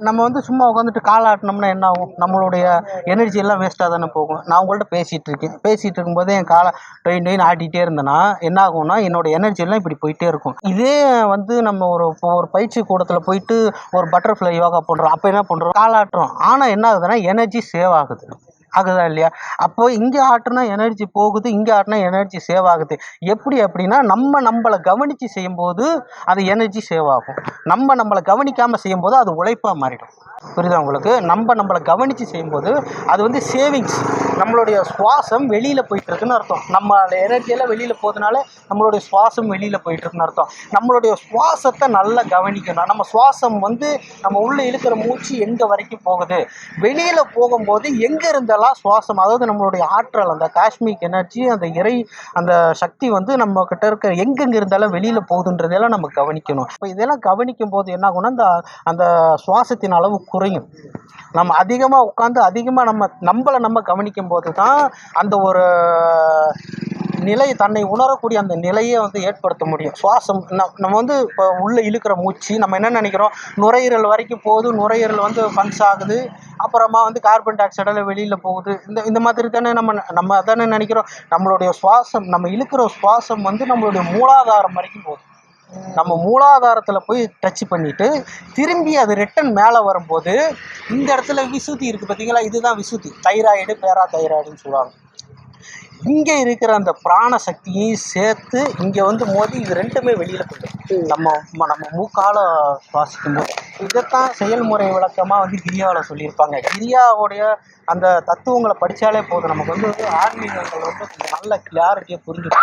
நம்ம வந்து சும்மா உட்காந்துட்டு காலாட்டினோம்னா என்ன ஆகும்? நம்மளுடைய எனர்ஜி எல்லாம் வேஸ்ட்டாக தானே போகும். நான் உங்கள்கிட்ட பேசிகிட்டு இருக்கேன். பேசிகிட்டு இருக்கும்போது என் காலை டொயின் டொயின் ஆட்டிகிட்டே இருந்தேன்னா என்ன ஆகும்னா என்னோட எனர்ஜி எல்லாம் இப்படி போயிட்டே இருக்கும். இதே வந்து நம்ம ஒரு ஒரு பயிற்சி கூடத்தில் போயிட்டு ஒரு பட்டர்ஃப்ளை யோகா பண்ணுறோம் அப்போ என்ன பண்ணுறோம் காலாட்டுறோம் ஆனால் என்ன ஆகுதுன்னா எனர்ஜி சேவ் ஆகுது. ஆகுதா இல்லையா? அப்போ இங்கே ஆட்டுனா எனர்ஜி போகுது இங்கே ஆட்டினா எனர்ஜி சேவ் ஆகுது. எப்படி அப்படின்னா நம்ம நம்மளை கவனித்து செய்யும்போது அது எனர்ஜி சேவ் ஆகும். நம்ம நம்மளை கவனிக்காமல் செய்யும்போது அது உழைப்பாக மாறிடும். புரியுதா உங்களுக்கு? நம்ம நம்மளை கவனித்து செய்யும்போது அது வந்து சேவிங்ஸ் நம்மளுடைய சுவாசம் வெளியில் போயிட்டுருக்குன்னு அர்த்தம். நம்ம எனர்ஜியெல்லாம் வெளியில் போகிறதுனால நம்மளுடைய சுவாசம் வெளியில் போயிட்டுருக்குன்னு அர்த்தம். நம்மளுடைய சுவாசத்தை நல்லா கவனிக்கணும். நம்ம சுவாசம் வந்து நம்ம உள்ளே இழுக்கிற மூச்சு எங்கே வரைக்கும் போகுது? வெளியில் போகும்போது எங்கே இருந்தாலும் இருந்தெல்லாம் சுவாசம் அதாவது நம்மளுடைய ஆற்றல் அந்த காஷ்மிக் எனர்ஜி அந்த இறை அந்த சக்தி வந்து நம்ம கிட்ட இருக்க எங்கெங்கே இருந்தாலும் வெளியில் போகுதுன்றதெல்லாம் நம்ம கவனிக்கணும். இப்போ இதெல்லாம் கவனிக்கும் போது என்ன ஆகும்னா அந்த அந்த சுவாசத்தின் அளவு குறையும். நம்ம அதிகமாக உட்காந்து அதிகமாக நம்ம நம்மளை நம்ம கவனிக்கும் போது தான் அந்த ஒரு நிலை தன்னை உணரக்கூடிய அந்த நிலையை வந்து ஏற்படுத்த முடியும். சுவாசம் நம்ம வந்து இப்போ உள்ளே இழுக்கிற மூச்சு நம்ம என்ன நினைக்கிறோம்? நுரையீரல் வரைக்கும் போகுது நுரையீரல் வந்து ஃபங்ஸ் ஆகுது அப்புறமா வந்து கார்பன் டை ஆக்சைடெல்லாம் வெளியில் போகுது. இந்த இந்த மாதிரி தானே நம்ம நம்ம அதானே நினைக்கிறோம்? நம்மளுடைய சுவாசம் நம்ம இழுக்கிற சுவாசம் வந்து நம்மளுடைய மூலாதாரம் வரைக்கும் போகுது. நம்ம மூலாதாரத்தில் போய் டச் பண்ணிட்டு திரும்பி அது ரிட்டன் மேலே வரும்போது இந்த இடத்துல விசுத்தி இருக்குது பார்த்தீங்களா இதுதான் விசுத்தி. தைராய்டு பேரா தைராய்டுன்னு சொல்லுவாங்க. இங்கே இருக்கிற அந்த பிராண சக்தியையும் சேர்த்து இங்கே வந்து மோதி இது ரெண்டுமே வெளியில் போயிடும் நம்ம நம்ம மூக்கால சுவாசிக்கும் போது இதைத்தான் செயல்முறை விளக்கமாக வந்து கிரியாவில் சொல்லியிருப்பாங்க. கிரியாவுடைய அந்த தத்துவங்களை படித்தாலே போதும். நமக்கு வந்து ஆன்மீகங்கள் வந்து நல்ல கிளாரிட்டியாக புரிஞ்சிடும்